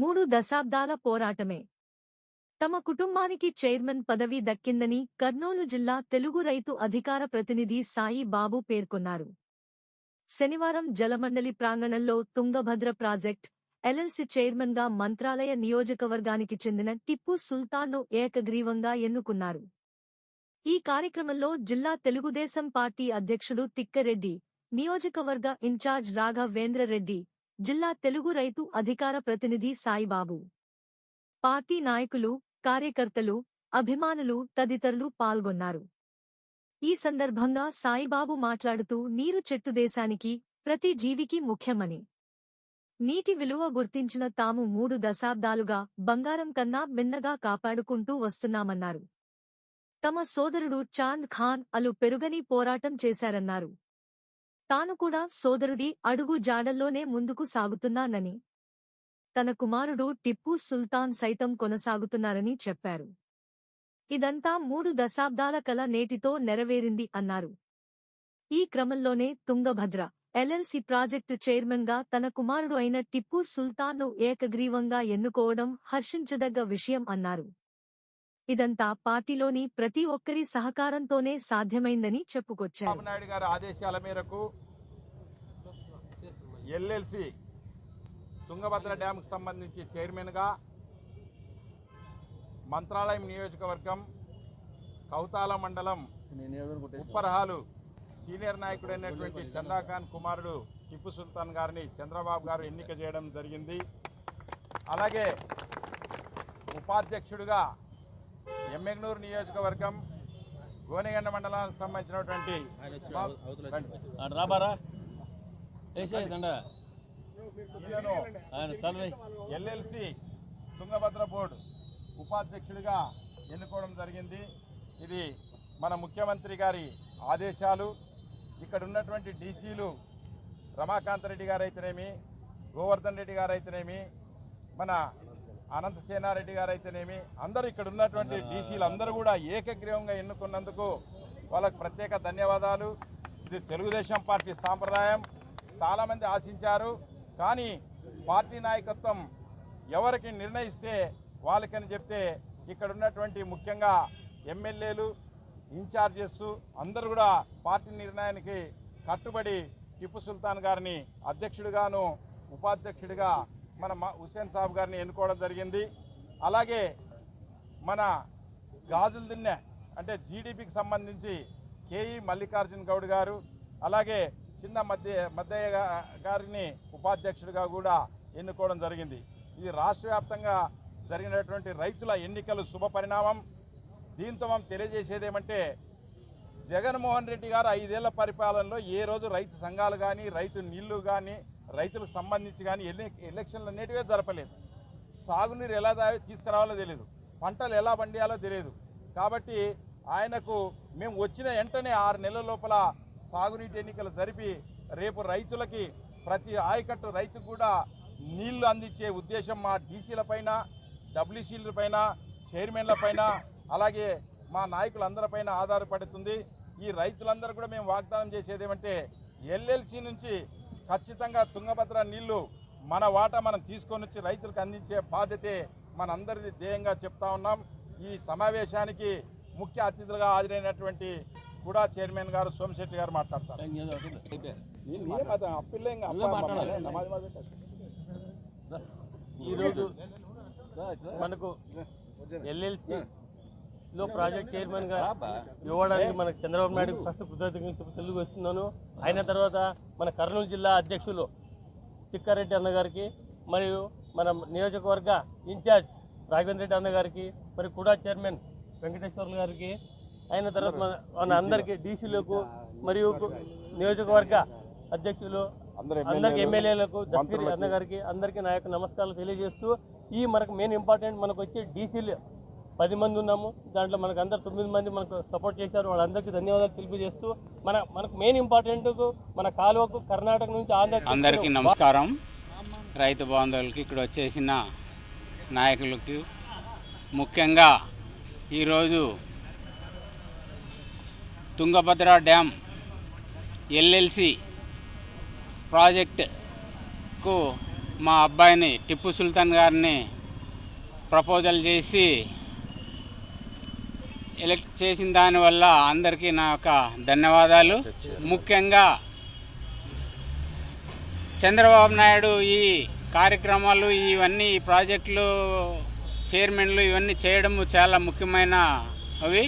మూడు దశాబ్దాల పోరాటమే. తమ కుటుంబానికి చైర్మన్ పదవి దక్కిందని కర్నూలు జిల్లా తెలుగు రైతు అధికార ప్రతినిధి సాయి బాబు పేర్కొన్నారు. శనివారం జలమండలి ప్రాంగణంలో తుంగభద్ర ప్రాజెక్ట్ ఎల్ఎల్సి చైర్మన్గా మంత్రాలయ నియోజకవర్గానికి చెందిన టిప్పు సుల్తాన్ను ఏకగ్రీవంగా ఎన్నుకున్నారు. ఈ కార్యక్రమంలో జిల్లా తెలుగుదేశం పార్టీ అధ్యక్షుడు తిక్కరెడ్డి నియోజకవర్గ ఇన్ఛార్జ్ రాఘవేంద్రరెడ్డి జిల్లా తెలుగు రైతు అధికార ప్రతినిధి సాయిబాబు. పార్టీ నాయకులు కార్యకర్తలు అభిమానులు తదితరులు పాల్గొన్నారు. ఈ సందర్భంగా సాయిబాబు మాట్లాడుతూ నీరు చెట్టు దేశానికి ప్రతి జీవికి ముఖ్యమని. నీటి విలువ గుర్తించిన తాము మూడు దశాబ్దాలుగా బంగారం కన్నా మిన్నగా కాపాడుకుంటూ వస్తున్నామన్నారు. తమ సోదరుడు చాంద్ ఖాన్ అలు పెరుగని పోరాటం చేశారన్నారు. తాను కూడా సోదరుడి అడుగు జాడల్లోనే ముందుకు సాగుతున్నానని తన కుమారుడు టిప్పు సుల్తాన్ సైతం కొనసాగుతున్నారని చెప్పారు. ఇదంతా మూడు దశాబ్దాల కల నేటితో నెరవేరింది అన్నారు. ఈ క్రమంలోనే తుంగభద్ర ఎల్ఎల్సి ప్రాజెక్టు చైర్మన్గా తన కుమారుడు అయిన టిప్పు సుల్తాన్ను ఏకగ్రీవంగా ఎన్నుకోవడం హర్షించదగ్గ విషయం అన్నారు. ఇదంతా పార్టీలోని ప్రతి ఒక్కరి సహకారంతోనే సాధ్యమైందని చెప్పుకొచ్చారు. చంద్రబాబు గారి ఆదేశాల మేరకు ఎల్ఎల్సి తుంగభద్ర డ్యాంకు సంబంధించి చైర్మన్గా మంత్రాలయం నియోజకవర్గం కౌతాల మండలం ఉప్పరహాలు సీనియర్ నాయకుడైనటువంటి చందాఖాన్ కుమారుడు టిప్పు సుల్తాన్ గారిని చంద్రబాబు గారు ఎన్నిక చేయడం జరిగింది. అలాగే ఉపాధ్యక్షుడిగా ఎమ్మెగ్నూరు నియోజకవర్గం గోనెగండ మండలానికి సంబంధించినటువంటి ఎల్ఎల్సి తుంగభద్ర బోర్డు ఉపాధ్యక్షుడిగా ఎన్నుకోవడం జరిగింది. ఇది మన ముఖ్యమంత్రి గారి ఆదేశాలు. ఇక్కడ ఉన్నటువంటి డీసీలు రమాకాంత్ రెడ్డి గారు అయితేనేమి గోవర్ధన్ రెడ్డి గారు అయితేనేమి మన అనంత సేనారెడ్డి గారు అయితేనేమి అందరూ ఇక్కడ ఉన్నటువంటి డీసీలు అందరూ కూడా ఏకగ్రీవంగా ఎన్నుకున్నందుకు వాళ్ళకు ప్రత్యేక ధన్యవాదాలు. ఇది తెలుగుదేశం పార్టీ సాంప్రదాయం. చాలామంది ఆశించారు. కానీ పార్టీ నాయకత్వం ఎవరికి నిర్ణయిస్తే వాళ్ళకని చెప్తే ఇక్కడ ఉన్నటువంటి ముఖ్యంగా ఎమ్మెల్యేలు ఇన్ఛార్జెస్ అందరూ కూడా పార్టీ నిర్ణయానికి కట్టుబడి టిప్పు సుల్తాన్ గారిని అధ్యక్షుడిగాను ఉపాధ్యక్షుడిగా మన హుసేన్ సాబ్ గారిని ఎన్నుకోవడం జరిగింది. అలాగే మన గాజుల దిన్నె అంటే జీడిపికి సంబంధించి కేఈ మల్లికార్జున్ గౌడ్ గారు అలాగే చిన్న మధ్య మద్దయ్య గారిని ఉపాధ్యక్షుడిగా కూడా ఎన్నుకోవడం జరిగింది. ఇది రాష్ట్ర వ్యాప్తంగా జరిగినటువంటి రైతుల ఎన్నికలు శుభ పరిణామం. దీంతో మనం తెలియజేసేది ఏమంటే జగన్మోహన్ రెడ్డి గారు ఐదేళ్ళ పరిపాలనలో ఏ రోజు రైతు సంఘాలు కానీ రైతు నీళ్ళు కానీ రైతులకు సంబంధించి కానీ ఎన్ని ఎలక్షన్లు అనేటివే జరపలేదు. సాగునీరు ఎలా దా- తీసుకురావాలో తెలియదు పంటలు ఎలా పండియాలో తెలియదు కాబట్టి ఆయనకు మేము వచ్చిన వెంటనే ఆరు నెలల లోపల సాగునీటి ఎన్నికలు జరిపి రేపు రైతులకి ప్రతి ఆయకట్టు రైతుకు కూడా నీళ్ళు అందించే ఉద్దేశం మా డీసీల పైన డబ్ల్యూసీల పైన చైర్మన్ల పైన అలాగే మా నాయకులందరిపైన ఆధారపడుతుంది. ఈ రైతులందరూ కూడా మేము వాగ్దానం చేసేది ఏమంటే ఎల్ఎల్సి నుంచి ఖచ్చితంగా తుంగభద్ర నీళ్ళు మన వాటా మనం తీసుకొని వచ్చి రైతులకు అందించే బాధ్యతే మనందరిది ధ్యేయంగా చెప్తా ఉన్నాం. ఈ సమావేశానికి ముఖ్య అతిథులుగా హాజరైనటువంటి కూడా చైర్మన్ గారు సోమశెట్టి గారు మాట్లాడతారు. ఈరోజు మనకు ఎల్ఎల్సి లో ప్రాజెక్ట్ చైర్మన్గా ఇవ్వడానికి మనకు చంద్రబాబు నాయుడు ఫస్ట్ కృతజ్ఞతలు చెప్పి తెలుగు వస్తున్నాను. అయిన తర్వాత మన కర్నూలు జిల్లా అధ్యక్షులు చిక్కారెడ్డి అన్న గారికి మరియు మన నియోజకవర్గ ఇన్ఛార్జ్ రాఘవేంద్ర రెడ్డి అన్న గారికి మరి కూడా చైర్మన్ వెంకటేశ్వర్లు గారికి అయిన తర్వాత మన అందరికీ డీసీలకు మరియు నియోజకవర్గ అధ్యక్షులు అందరికి ఎమ్మెల్యేలకు దస్తగిరి అన్న గారికి అందరికీ నా యొక్క నమస్కారాలు తెలియజేస్తూ ఈ మనకు మెయిన్ ఇంపార్టెంట్ మనకు వచ్చే డీసీలు పది మంది ఉన్నాము. దాంట్లో మనకు అందరు తొమ్మిది మంది మనకు సపోర్ట్ చేశారు. వాళ్ళందరికీ ధన్యవాదాలు తెలియజేస్తూ మన మనకు మెయిన్ ఇంపార్టెంట్ మన కాలువకు కర్ణాటక నుంచి ఆంధ్ర అందరికీ నమస్కారం. రైతు బాంధవులకి ఇక్కడ వచ్చేసిన నాయకులకి. ముఖ్యంగా ఈరోజు తుంగభద్ర డ్యామ్ ఎల్ఎల్సి ప్రాజెక్టుకు మా అబ్బాయిని టిప్పు సుల్తాన్ గారిని ప్రపోజల్ చేసి ఎలక్ట్ చేసిన దానివల్ల అందరికీ నా యొక్క ధన్యవాదాలు. ముఖ్యంగా చంద్రబాబు నాయుడు ఈ కార్యక్రమాలు ఇవన్నీ ఈ ప్రాజెక్టులు చైర్మన్లు ఇవన్నీ చేయడం చాలా ముఖ్యమైన అవి.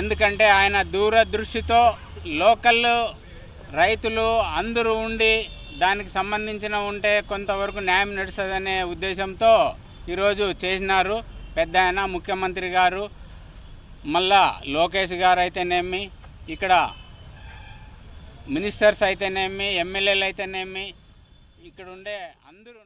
ఎందుకంటే ఆయన దూరదృష్టితో లోకల్ రైతులు అందరూ ఉండి దానికి సంబంధించిన ఉంటే కొంతవరకు న్యాయం నడుస్తుందనే ఉద్దేశంతో ఈరోజు చేసినారు. పెద్ద ఆయన ముఖ్యమంత్రి గారు మళ్ళా లోకేష్ గారు అయితేనేమి ఇక్కడ మినిస్టర్స్ అయితేనేమి ఎమ్మెల్యేలు అయితేనేమి ఇక్కడ ఉండే అందరూ